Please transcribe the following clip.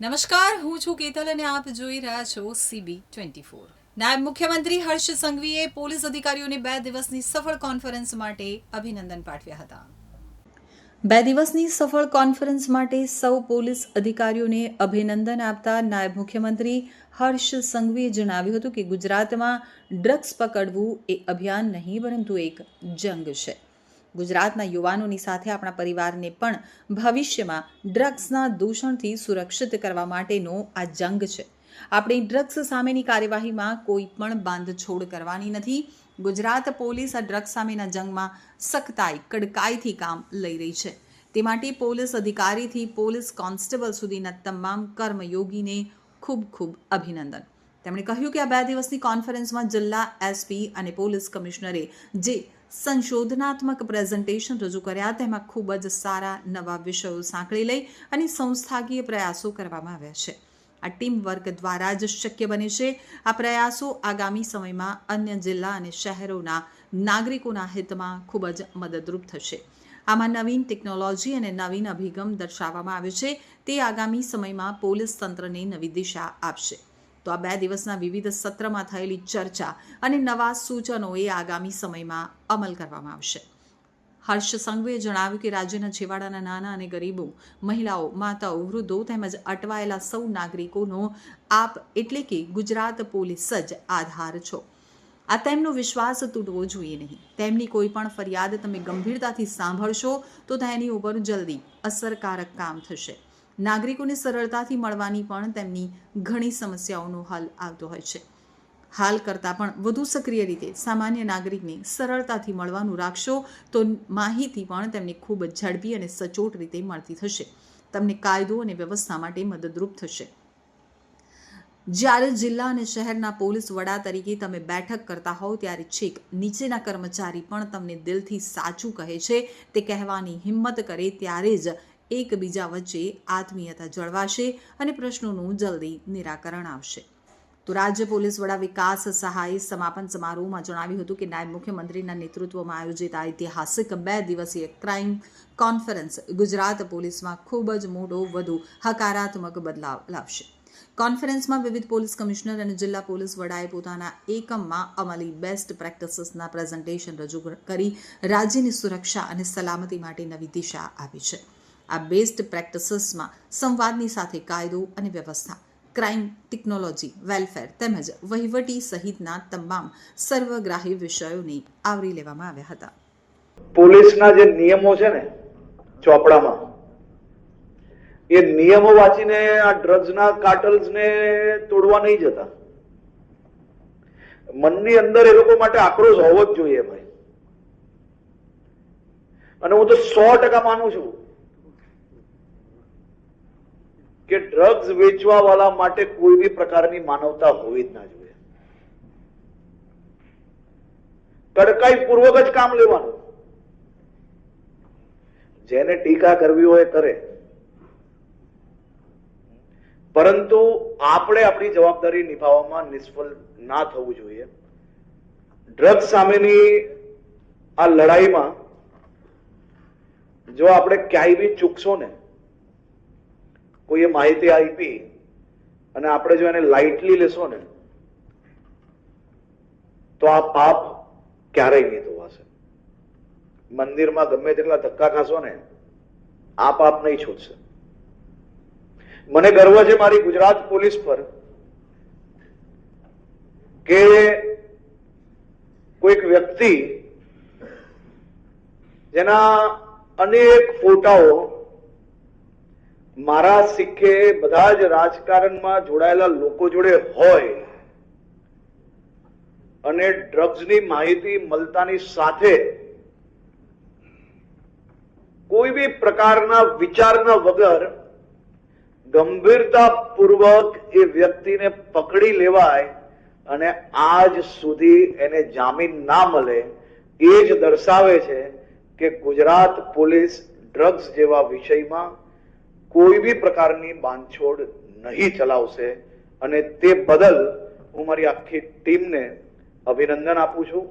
નમસ્કાર, હું છું કેતલ અને આપ જોઈ રહ્યા છો સીબી ટ્વેન્ટી ફોર નાયબ મુખ્યમંત્રી હર્ષ સંઘવીએ પોલીસ અધિકારીઓને બે દિવસની સફળ કોન્ફરન્સ માટે અભિનંદન પાઠવ્યા હતા. બે દિવસની સફળ કોન્ફરન્સ માટે સૌ પોલીસ અધિકારીઓને અભિનંદન આપતા નાયબ મુખ્યમંત્રી હર્ષ સંઘવીએ જણાવ્યું હતું કે ગુજરાતમાં ડ્રગ્સ પકડવું એ અભિયાન નહીં, પરંતુ એક જંગ છે. ગુજરાતના યુવાનોની સાથે આપણા પરિવારને પણ ભવિષ્યમાં ડ્રગ્સના દૂષણથી સુરક્ષિત કરવા માટેનો આ જંગ છે. આપણી ડ્રગ્સ સામેની કાર્યવાહીમાં કોઈ પણ બાંધછોડ કરવાની નથી. ગુજરાત પોલીસ આ ડ્રગ્સ સામેના જંગમાં સખ્તાઈ, કડકાઈથી કામ લઈ રહી છે. તે માટે પોલીસ અધિકારીથી પોલીસ કોન્સ્ટેબલ સુધીના તમામ કર્મયોગીને ખૂબ ખૂબ અભિનંદન. તેમણે કહ્યું કે આ બે દિવસની કોન્ફરન્સમાં જિલ્લા એસપી અને પોલીસ કમિશનરે જે સંશોધનાત્મક પ્રેઝન્ટેશન રજૂ કર્યા. તેમાં ખૂબ જ સારા નવા વિષયો સાંકળી લઈ અને સંસ્થાકીય પ્રયાસો કરવામાં આવ્યા છે. આ ટીમ વર્ક દ્વારા જ શક્ય બને છે. આ પ્રયાસો આગામી સમયમાં અન્ય જિલ્લા અને શહેરોના નાગરિકોના હિતમાં ખૂબ જ મદદરૂપ થશે. આમાં નવીન ટેકનોલોજી અને નવીન અભિગમ દર્શાવવામાં આવ્યો છે. તે આગામી સમયમાં પોલીસ તંત્રને નવી દિશા આપશે. તો આ બે દિવસના વિવિધ સત્રમાં થયેલી ચર્ચા અને નવા સૂચનોએ આગામી સમયમાં અમલ કરવામાં આવશે. હર્ષ સંઘવીએ જણાવ્યું કે રાજ્યના છેવાડાના નાના અને ગરીબો, મહિલાઓ, માતાઓ, વૃદ્ધો તેમજ અટવાયેલા સૌ નાગરિકોનો આપ એટલે કે ગુજરાત પોલીસ જ આધાર છો. આ તેમનો વિશ્વાસ તૂટવો જોઈએ નહીં. તેમની કોઈ પણ ફરિયાદ તમે ગંભીરતાથી સાંભળશો તો તેની ઉપર જલ્દી અસરકારક કામ થશે. નાગરિકોને સરળતાથી મળવાની પણ તેમની ઘણી સમસ્યાઓનો હલ આવતો હોય છે. હાલ કરતાં પણ વધુ સક્રિય રીતે સામાન્ય નાગરિકને સરળતાથી મળવાનું રાખશો તો માહિતી પણ તેમને ખૂબ જ ઝડપી અને સચોટ રીતે મળતી થશે. તમને કાયદો અને વ્યવસ્થા માટે મદદરૂપ થશે. જ્યારે જિલ્લા અને શહેરના પોલીસ વડા તરીકે તમે બેઠક કરતા હોવ ત્યારે છેક નીચેના કર્મચારી પણ તમને દિલથી સાચું કહે છે, તે કહેવાની હિંમત કરે ત્યારે જ એકબીજા વચ્ચે આત્મીયતા જળવાશે અને પ્રશ્નોનું જલ્દી નિરાકરણ આવશે. તો રાજ્ય પોલીસ વડા વિકાસ સહાય સમાપન સમારોહમાં જણાવ્યું હતું કે નાયબ મુખ્યમંત્રીના નેતૃત્વમાં આયોજિત આ ઐતિહાસિક બે દિવસીય ક્રાઇમ કોન્ફરન્સ ગુજરાત પોલીસમાં ખૂબ જ મોટો, વધુ હકારાત્મક બદલાવ લાવશે. કોન્ફરન્સમાં વિવિધ પોલીસ કમિશનર અને જિલ્લા પોલીસ વડાએ પોતાના એકમમાં અમલી બેસ્ટ પ્રેક્ટિસીસના પ્રેઝન્ટેશન રજૂ કરી રાજ્યની સુરક્ષા અને સલામતી માટે નવી દિશા આપી છે. આ બેસ્ટ પ્રેક્ટિસીસમાં સંવાદની સાથે કાયદો અને વ્યવસ્થા ક્રાઇમ ટેકનોલોજી વેલફેર તેમજ વહીવટી સહિતના તમામ સર્વગ્રાહી વિષયોને આવરી લેવામાં આવ્યા હતા. પોલીસના જે નિયમો છે ને ચોપડામાં, એ નિયમો વાંચીને આ ડ્રગ્સના કાર્ટલ્સને તોડવા નહીં જતા. મનની અંદર એ લોકો માટે આક્રોશ હોવો જ જોઈએ ભાઈ. અને હું તો સો ટકા માનું છું કે ડ્રગ્સ વેચવા વાળા માટે કોઈ બી પ્રકારની માનવતા હોવી જ ના જોઈએ. કડકાઈ પૂર્વક જ કામ લેવાનું. જેને ટીકા કરવી હોય કરે. પરંતુ આપણે આપણી જવાબદારી નિભાવવામાં નિષ્ફળ ના થવું જોઈએ. ડ્રગ્સ સામેની આ લડાઈમાં જો આપણે ક્યાંય બી ચૂકશો ને કોઈએ માહિતી આપી અને આપણે જો એને લાઇટલી લેશો ને, તો આ પાપ ક્યારેય નહીં ધોવાશે. મંદિરમાં ગમે તેટલા ધક્કા ખાશો ને, આ પાપ નહીં છૂટશે. મને ગર્વ છે મારી ગુજરાત પોલીસ પર કે કોઈક વ્યક્તિ જેના અનેક ફોટાઓ મારા સિક્કે બધા જ રાજકારણમાં જોડાયેલા લોકો જોડે હોય અને ડ્રગ્સની માહિતી મળતાની સાથે કોઈ બી પ્રકારના વિચારના વગર ગંભીરતાપૂર્વક એ વ્યક્તિને પકડી લેવાય અને આજ સુધી એને જામીન ના મળે, એ જ દર્શાવે છે કે ગુજરાત પોલીસ ડ્રગ્સ જેવા વિષયમાં કોઈ બી પ્રકારની બાંધછોડ નહીં ચલાવશે અને તે બદલ હું મારી આખી ટીમને અભિનંદન આપું છું.